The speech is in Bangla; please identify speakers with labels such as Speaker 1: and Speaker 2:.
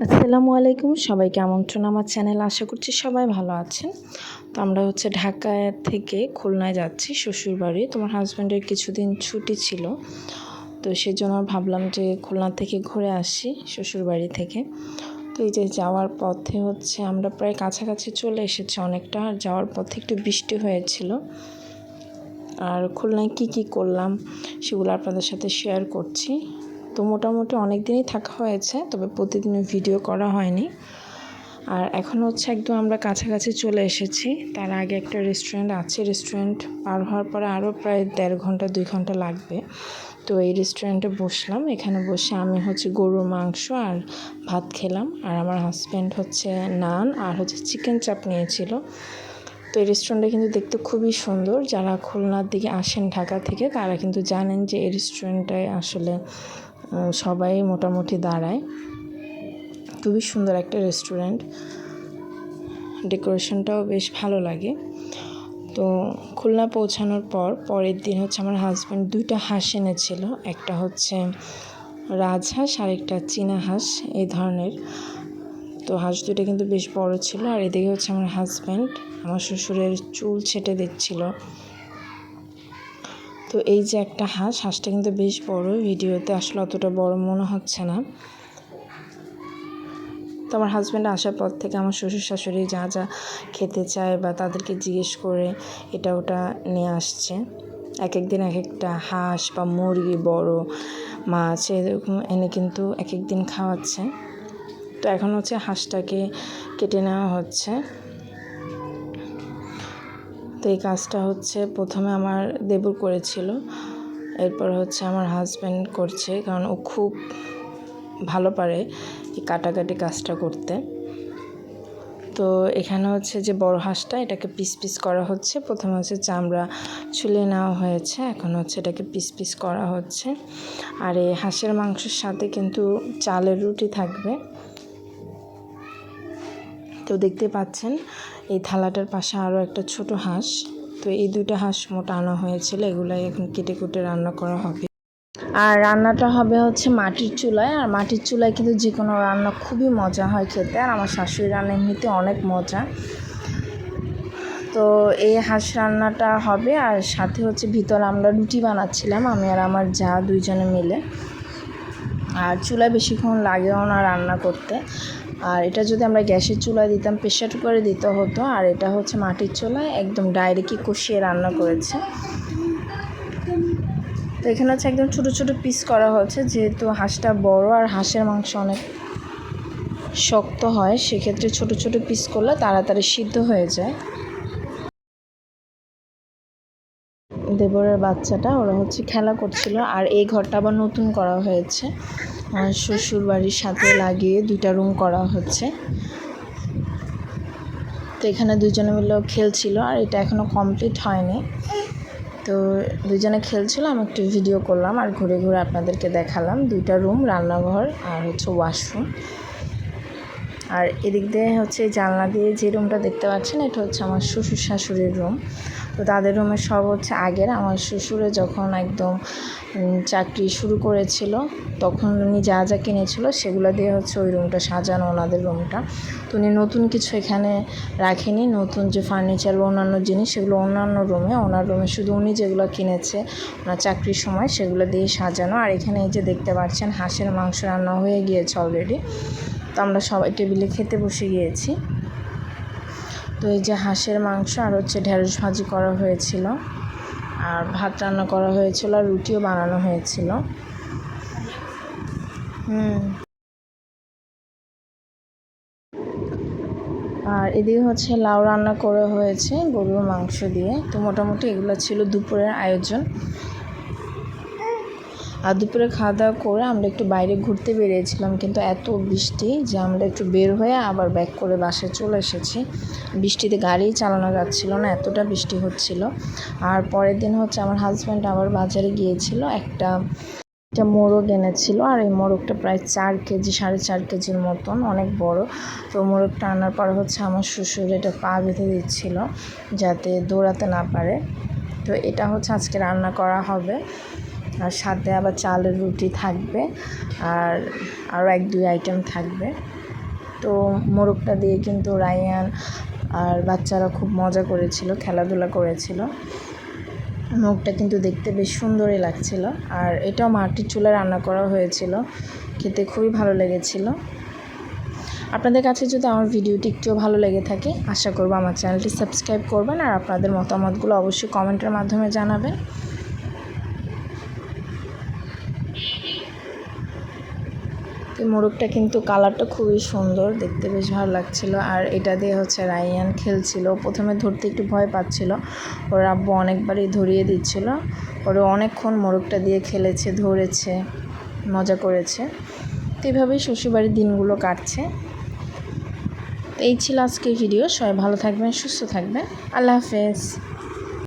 Speaker 1: আসসালামু আলাইকুম। সবাইকে আমন্ত্রণ আমার চ্যানেল। আশা করছি সবাই ভালো আছেন। তো আমরা হচ্ছে ঢাকা থেকে খুলনায় যাচ্ছি, শ্বশুরবাড়ি। তোমার হাজব্যান্ডের কিছুদিন ছুটি ছিল। তো সেই জন্য ভাবলাম যে খুলনা থেকে ঘুরে আসি, শ্বশুরবাড়ি থেকে। তো এই যে যাওয়ার পথে হচ্ছে আমরা প্রায় কাছাকাছি চলে এসেছি অনেকটা। আর যাওয়ার পথে একটু বৃষ্টি হয়েছিল। আর খুলনায় কি কি করলাম, সেগুলো আপনাদের সাথে শেয়ার করছি। তো মোটামুটি অনেক দিনই থাকা হয়েছে, তবে প্রতিদিন ভিডিও করা হয়নি। আর এখন হচ্ছে একদম আমরা কাছাকাছি চলে এসেছি। তার আগে একটা রেস্টুরেন্ট আছে রেস্টুরেন্ট পার হওয়ার পরে আরও প্রায় দেড় ঘণ্টা, দুই ঘণ্টা লাগবে। তো এই রেস্টুরেন্টে বসলাম, এখানে বসে আমি হচ্ছে গরুর মাংস আর ভাত খেলাম। আর আমার হাজব্যান্ড হচ্ছে নান আর হচ্ছে চিকেন চাপ নিয়েছিল। তো এই রেস্টুরেন্টটা কিন্তু দেখতে খুবই সুন্দর। যারা খুলনার দিকে আসেন ঢাকা থেকে, তারা কিন্তু জানেন যে এই রেস্টুরেন্টটায় আসলে সবাই মোটামুটি দাঁড়ায়। খুবই সুন্দর একটা রেস্টুরেন্ট ডেকোরেশনটাও বেশ ভালো লাগে। তো খুলনা পৌঁছানোর পর, পরের দিন হচ্ছে আমার হাজব্যান্ড দুইটা হাঁস এনেছিল। একটা হচ্ছে রাজহাঁস আর একটা চীনা হাঁস, এই ধরনের। তো হাঁস দুটো কিন্তু বেশ বড় ছিল আর এদিকে হচ্ছে আমার হাজব্যান্ড আমার শ্বশুরের চুল ছেটে দিচ্ছিল। তো এই যে একটা হাঁস, হাঁসটা কিন্তু বেশ বড়, ভিডিওতে আসলে অতটা বড় মনে হচ্ছে না। তো আমার হাজব্যান্ড আসার পর থেকে আমার শ্বশুর শাশুড়ি যা যা খেতে চায় বা তাদেরকে জিজ্ঞেস করে এটা ওটা নিয়ে আসছে। এক এক দিন এক একটা হাঁস বা মুরগি, বড় মাছ, এরকম এনে কিন্তু এক এক দিন খাওয়াচ্ছে। তো এখন হচ্ছে হাঁসটাকে কেটে নেওয়া হচ্ছে। তো এই কাজটা হচ্ছে প্রথমে আমার দেবর করেছিল, এরপর হচ্ছে আমার হাজব্যান্ড করছে, কারণ ও খুব ভালো পারে এই কাটাকাটি কাজটা করতে। তো এখানে হচ্ছে যে বড় হাঁসটা, এটাকে পিস পিস করা হচ্ছে। প্রথমে হচ্ছে চামড়া ছুলে নেওয়া হয়েছে, এখন হচ্ছে এটাকে পিস পিস করা হচ্ছে। আর এই হাঁসের মাংসের সাথে কিন্তু চালের রুটি থাকবে। তো দেখতে পাচ্ছেন, এই থালাটার পাশে আরও একটা ছোট হাঁস। তো এই দুইটা হাঁস মোটা আনা হয়েছিল, এগুলাই এখন কেটে কুটে রান্না করা হবে। আর রান্নাটা হবে হচ্ছে মাটির চুলায়, আর মাটির চুলায় কিন্তু যে কোনো রান্না খুবই মজা হয় খেতে, আর আমার শাশুড়ি রান্না এমনিতে অনেক মজা। তো এই হাঁস রান্নাটা হবে, আর সাথে হচ্ছে ভিতরে আমরা রুটি বানাচ্ছিলাম, আমি আর আমার যা দুইজনে মিলে। আর চুলায় বেশিক্ষণ লাগেও না রান্না করতে। আর এটা যদি আমরা গ্যাসের চুলায় দিতাম প্রেশার কুকারে দিতে হতো। আর এটা হচ্ছে মাটির চুলায় একদম ডাইরেক্টই কষিয়ে রান্না করেছে। তো এখানে হচ্ছে একদম ছোট ছোট পিস করা হচ্ছে, যেহেতু হাঁসটা বড় আর হাঁসের মাংস অনেক শক্ত হয়, সেক্ষেত্রে ছোট ছোট পিস করলে তাড়াতাড়ি সিদ্ধ হয়ে যায়। দেবরের বাচ্চাটা, ওরা হচ্ছে খেলা করছিল। আর এই ঘরটা আবার নতুন করা হয়েছে। শ্বশুর বাড়ির সাথে লাগিয়ে দুইটা রুম করা হচ্ছে। তো এখানে দুজনে মিলেও খেলছিল, আর এটা এখনও কমপ্লিট হয়নি। তো দুজনে খেলছিল, আমি একটু ভিডিও করলাম, আর ঘুরে ঘুরে আপনাদেরকে দেখালাম। দুইটা রুম রান্নাঘর আর হচ্ছে ওয়াশরুম আর এদিক দিয়ে হচ্ছে জানলা দিয়ে যে রুমটা দেখতে পাচ্ছেন, এটা হচ্ছে আমার শ্বশুর শাশুড়ির রুম তো তাদের রুমের সব হচ্ছে আগের। আমার শ্বশুরে যখন একদম চাকরি শুরু করেছিল, তখন উনি যা যা কিনেছিল সেগুলো দিয়ে হচ্ছে ওই রুমটা সাজানো, ওনাদের রুমটা তো উনি নতুন কিছু এখানে রাখেনি, নতুন যে ফার্নিচার বা অন্যান্য জিনিস সেগুলো অন্যান্য রুমে ওনার রুমে শুধু উনি যেগুলো কিনেছে, ওনার চাকরির সময় সেগুলো দিয়ে সাজানো। আর এখানে এই যে দেখতে পাচ্ছেন, হাঁসের মাংস রান্না হয়ে গিয়েছে অলরেডি তো আমরা সবাই টেবিলে খেতে বসে গিয়েছি। তো এই যে হাঁসের মাংস আর হচ্ছে ঢেঁড়স ভাজি করা হয়েছিল। আর ভাত রান্না করা হয়েছিল আর রুটিও বানানো হয়েছিল। হুম। আর এদিকে হচ্ছে লাউ রান্না করা হয়েছে গরুর মাংস দিয়ে। তো মোটামুটি এগুলো ছিল দুপুরের আয়োজন। আর দুপুরে খাওয়া দাওয়া করে আমরা একটু বাইরে ঘুরতে বেরিয়েছিলাম, কিন্তু এত বৃষ্টি যে আমরা একটু বের হয়ে আবার ব্যাক করে বাসায় চলে এসেছি। বৃষ্টিতে গাড়ি চালানো যাচ্ছিল না, এতটা বৃষ্টি হচ্ছিল। আর পরের দিন হচ্ছে আমার হাজব্যান্ড আবার বাজারে গিয়েছিল, একটা একটা মোরগ এনেছিল, আর এই মোরগটা প্রায় চার কেজি, সাড়ে চার কেজির মতন, অনেক বড়। তো মোরগটা আনার পর হচ্ছে আমার শ্বশুর এটা পা বেঁধে দিচ্ছিল যাতে দৌড়াতে না পারে। তো এটা হচ্ছে আজকে রান্না করা হবে। আর সাথে আবার চালের রুটি থাকবে আর আরও এক দুই আইটেম থাকবে। তো মোরগটা দিয়ে কিন্তু রায়ান আর বাচ্চারা খুব মজা করেছিল, খেলাধুলা করেছিল। মুখটা কিন্তু দেখতে বেশ সুন্দরই লাগছিল আর এটাও মাটির চুলায় রান্না করা হয়েছিল, খেতে খুবই ভালো লেগেছিল। আপনাদের কাছে যদি আমার ভিডিওটি একটুও ভালো লেগে থাকে, আশা করব আমার চ্যানেলটি সাবস্ক্রাইব করবেন আর আপনাদের মতামতগুলো অবশ্যই কমেন্টের মাধ্যমে জানাবেন। মোরগটা কিন্তু কালারটা খুবই সুন্দর, দেখতে বেশ ভালো লাগছিল। আর এটা দিয়ে হচ্ছে রায়ান খেলছিল। প্রথমে ধরতে একটু ভয় পাচ্ছিল। ওর আব্বু অনেকবারই ধরিয়ে দিচ্ছিল। ওরা অনেকক্ষণ মোরগটা দিয়ে খেলেছে, ধরেছে, মজা করেছে। তো এইভাবেই শ্বশুরবাড়ির দিনগুলো কাটছে। এই ছিল আজকের ভিডিও। সবাই ভালো থাকবেন, সুস্থ থাকবেন। আল্লাহ হাফেজ।